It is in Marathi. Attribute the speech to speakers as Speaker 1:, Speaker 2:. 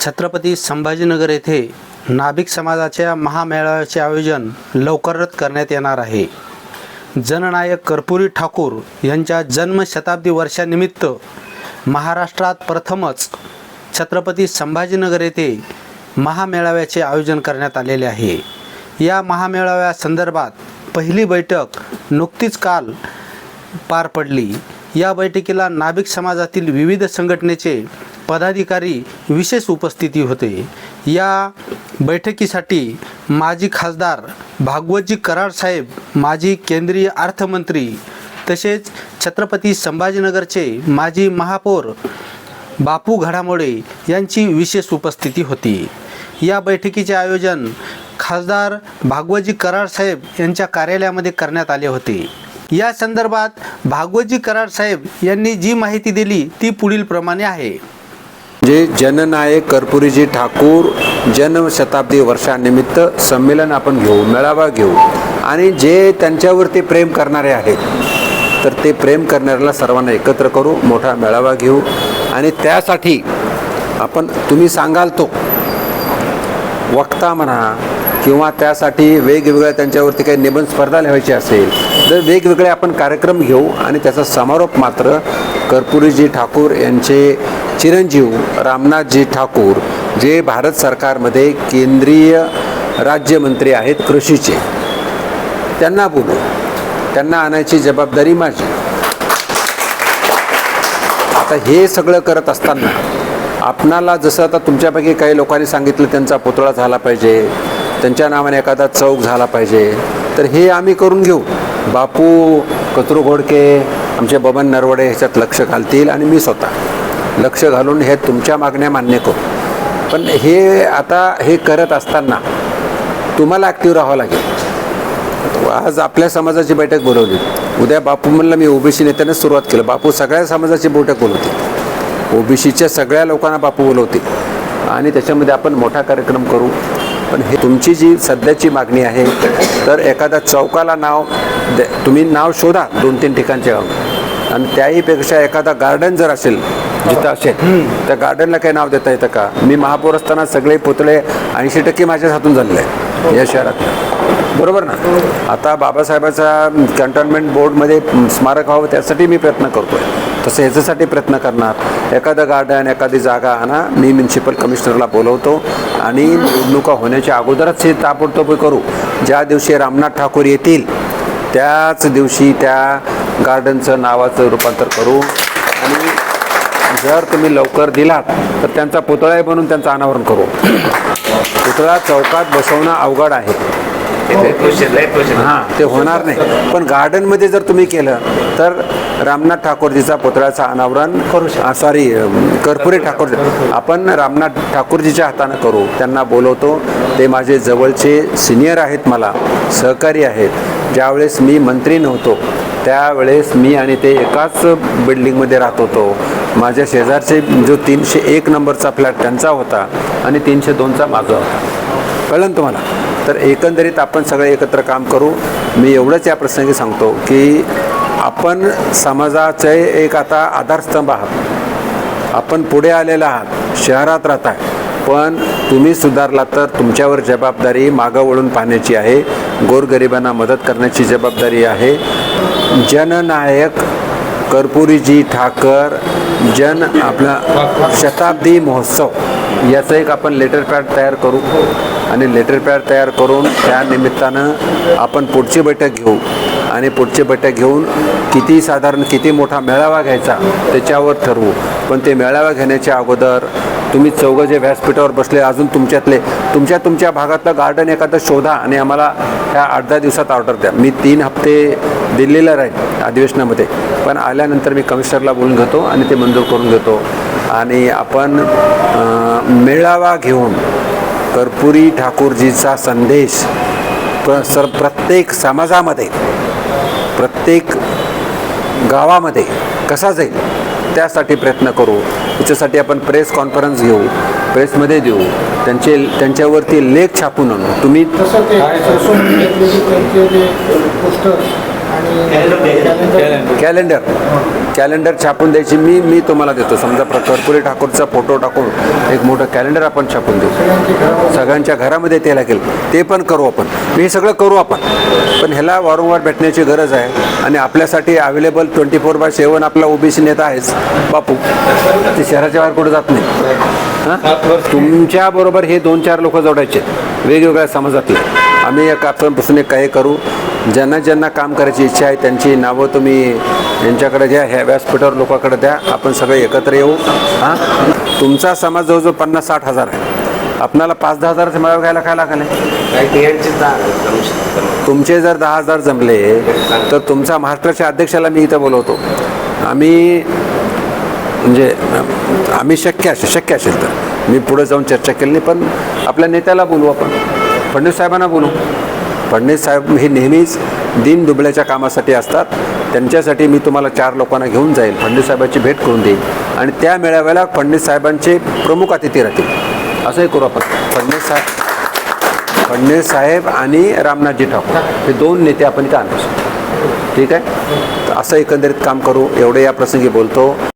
Speaker 1: छत्रपती संभाजीनगर येथे नाभिक समाजाच्या महामेळाव्याचे आयोजन लवकरच करण्यात येणार आहे. जननायक कर्पुरी ठाकूर यांच्या जन्मशताब्दी वर्षानिमित्त महाराष्ट्रात प्रथमच छत्रपती संभाजीनगर येथे महामेळाव्याचे आयोजन करण्यात आलेले आहे. या महामेळाव्यासंदर्भात पहिली बैठक नुकतीच काल पार पडली. या बैठकीला नाभिक समाजातील विविध संघटनेचे पदाधिकारी विशेष उपस्थिती होते. या बैठकीसाठी माजी खासदार भागवतजी कराड साहेब माजी केंद्रीय अर्थमंत्री तसेच छत्रपती संभाजीनगरचे माजी महापौर बापू घडामोडे यांची विशेष उपस्थिती होती. या बैठकीचे आयोजन खासदार भागवतजी कराड साहेब यांच्या कार्यालयामध्ये करण्यात आले होते. या संदर्भात भागवतजी कराड साहेब यांनी जी माहिती दिली ती पुढील प्रमाणे आहे.
Speaker 2: जे जननायक कर्पुरीजी ठाकूर जनशताब्दी वर्षानिमित्त संमेलन आपण घेऊ मेळावा घेऊ आणि जे त्यांच्यावरती प्रेम करणारे आहेत तर ते प्रेम करणाऱ्याला सर्वांना एकत्र करू मोठा मेळावा घेऊ आणि त्यासाठी आपण तुम्ही सांगाल तो वक्ता म्हणा किंवा त्यासाठी वेगवेगळ्या त्यांच्यावरती काही निबंध स्पर्धा लिहायची असेल तर वेगवेगळे आपण कार्यक्रम घेऊ आणि त्याचा समारोप मात्र कर्पुरीजी ठाकूर यांचे चिरंजीव रामनाथजी ठाकूर जे भारत सरकारमध्ये केंद्रीय राज्यमंत्री आहेत कृषीचे. त्यांना बोलू. त्यांना आणायची जबाबदारी माझी. आता हे सगळं करत असताना आपणाला जसं आता तुमच्यापैकी काही लोकांनी सांगितलं त्यांचा पुतळा झाला पाहिजे. त्यांच्या नावाने एखादा चौक झाला पाहिजे. तर हे आम्ही करून घेऊ. बापू कचरू घोडके आमचे बबन नरवडे ह्याच्यात लक्ष घालतील आणि मी स्वतः. लक्ष घालून हे तुमच्या मागण्या मान्य करू. पण हे आता हे करत असताना तुम्हाला ॲक्टिव्ह राहावं लागेल. आज आपल्या समाजाची बैठक बोलवली. उद्या बापू म्हणलं मी ओबीसी नेत्याने सुरुवात केलं. बापू सगळ्या समाजाची बैठक बोलवते ओबीसीच्या सगळ्या लोकांना बापू बोलवते आणि त्याच्यामध्ये आपण मोठा कार्यक्रम करू. पण हे तुमची जी सध्याची मागणी आहे तर एखाद्या चौकाला नाव तुम्ही नाव शोधा दोन तीन ठिकाणचे. आणि त्याहीपेक्षा एखादा गार्डन जर असेल जिथं असेल त्या गार्डनला काही नाव देता येतं का? मी महापौर असताना सगळे पुतळे ऐंशी टक्के माझ्याच हातून झालेले आहे या शहरात. बरोबर ना? आता बाबासाहेबाचा कॅन्टोन्मेंट बोर्डमध्ये स्मारक व्हावं त्यासाठी मी प्रयत्न करतोय. तसं ह्याच्यासाठी प्रयत्न करणार. एखादं गार्डन एखादी जागा आणा मी म्युन्सिपल कमिशनरला बोलवतो आणि निवडणुका होण्याच्या अगोदरच हे ताबडतोब करू. ज्या दिवशी रामनाथ ठाकूर येतील त्याच दिवशी त्या गार्डनचं नावाचं रूपांतर करू. आणि जर तुम्ही लवकर दिलात तर त्यांचा पुतळाही बनवून त्यांचं अनावरण करू. पुतळा चौकात बसवणं अवघड आहे. हां ते होणार नाही. पण गार्डनमध्ये जर तुम्ही केलं तर रामनाथ ठाकूरजीचा पुतळ्याचं अनावरण करू सॉरी कर्पुरी ठाकूर आपण रामनाथ ठाकूरजीच्या हातानं करू. त्यांना बोलवतो. ते माझे जवळचे सिनियर आहेत मला सहकारी आहेत. ज्यावेळेस मी मंत्री नव्हतो त्यावेळेस मी आणि ते एकाच बिल्डिंगमध्ये राहत होतो. माझ्या शेजारचे जो तीनशे एक नंबरचा फ्लॅट त्यांचा होता आणि तीनशे दोनचा माझा होता. कळलं ना तुम्हाला? तर एकंदरीत आपण सगळे एकत्र काम करू. मी एवढंच या प्रसंगी सांगतो की आपण समाजाचे एक आता आधारस्तंभ आहात. आपण पुढे आलेला आहात शहरात राहताय पण तुम्ही सुधारला तर तुमच्यावर जबाबदारी मागं वळून पाहण्याची आहे. गोरगरिबांना मदत करण्याची जबाबदारी आहे. जननायक कर्पुरीजी ठाकर जन आपला शताब्दी महोत्सव याचं एक आपण लेटर पॅड तयार करू. आणि लेटर पॅड तयार करून त्या निमित्तानं आपण पुढची बैठक घेऊ. आणि पुढची बैठक घेऊन किती साधारण किती मोठा मेळावा घ्यायचा त्याच्यावर ठरवू. पण ते मेळावा घेण्याच्या अगोदर तुम्ही चौघं जे व्यासपीठावर बसले अजून तुमच्यातले तुमच्या तुमच्या भागातलं गार्डन एखादं शोधा आणि आम्हाला ह्या आठ दहा दिवसात ऑर्डर द्या. मी तीन हप्ते दिल्लीला राहील अधिवेशनामध्ये. पण आल्यानंतर मी कमिशनरला बोलून घेतो आणि ते मंजूर करून घेतो. आणि आपण मेळावा घेऊन कर्पुरी ठाकूरजीचा संदेश प्र सर प्रत्येक समाजामध्ये प्रत्येक गावामध्ये कसा जाईल त्यासाठी प्रयत्न करू. त्याच्यासाठी आपण प्रेस कॉन्फरन्स घेऊ प्रेसमध्ये देऊ. त्यांचे त्यांच्यावरती लेख छापून आणू. तुम्ही कॅलेंडर. कॅलेंडर छापून द्यायची. मी मी तुम्हाला देतो. समजा प्र- कर्पुरी ठाकूरचा फोटो टाकून एक मोठं कॅलेंडर आपण छापून देऊ. सगळ्यांच्या घरामध्ये ते लागेल. ते पण करू आपण. हे सगळं करू आपण. पण ह्याला वारंवार भेटण्याची गरज आहे. आणि आपल्यासाठी available twenty four by seven आपला ओबीसी नेता आहेच. बापू. ते शहराच्या बाहेर कुठे जात नाही. हां? तुमच्या बरोबर हे दोन चार लोक जोडायचे. वेगवेगळ्या समाजातले. आम्ही एक आतापासून एक काही करू. ज्यांना ज्यांना काम करायची इच्छा आहे त्यांची नावं तुम्ही यांच्याकडे द्या ह्या व्यासपीठावर लोकांकडे द्या. आपण सगळे एकत्र येऊ. हां? तुमचा समाज जवळजवळ पन्नास साठ हजार आहे. आपणाला पाच दहा हजाराचा मेळावा घ्यायला काय लागले? तुमचे जर दहा हजार जमले तर तुमचा महाराष्ट्राच्या अध्यक्षाला मी इथं बोलवतो. आम्ही म्हणजे आम्ही शक्य असेल शक्य असेल तर. मी पुढे जाऊन चर्चा केली नाही पण आपल्या नेत्याला बोलू आपण. फडणवीस साहेबांना बोलू. फडणवीस साहेब हे नेहमीच दिन दुबळ्याच्या कामासाठी असतात. त्यांच्यासाठी मी तुम्हाला चार लोकांना घेऊन जाईल. फडणवीस साहेबांची भेट करून देईन आणि त्या मेळाव्याला फडणवीस साहेबांचे प्रमुख अतिथी राहतील. असंही करू आपण. फडणवीस साहेब फडणवीस साहेब आणि रामनाथजी ठाकूर. हे दोन नेते आपण इथं आणू ठीक आहे? तर असं एकंदरीत काम करू. एवढे या प्रसंगी बोलतो.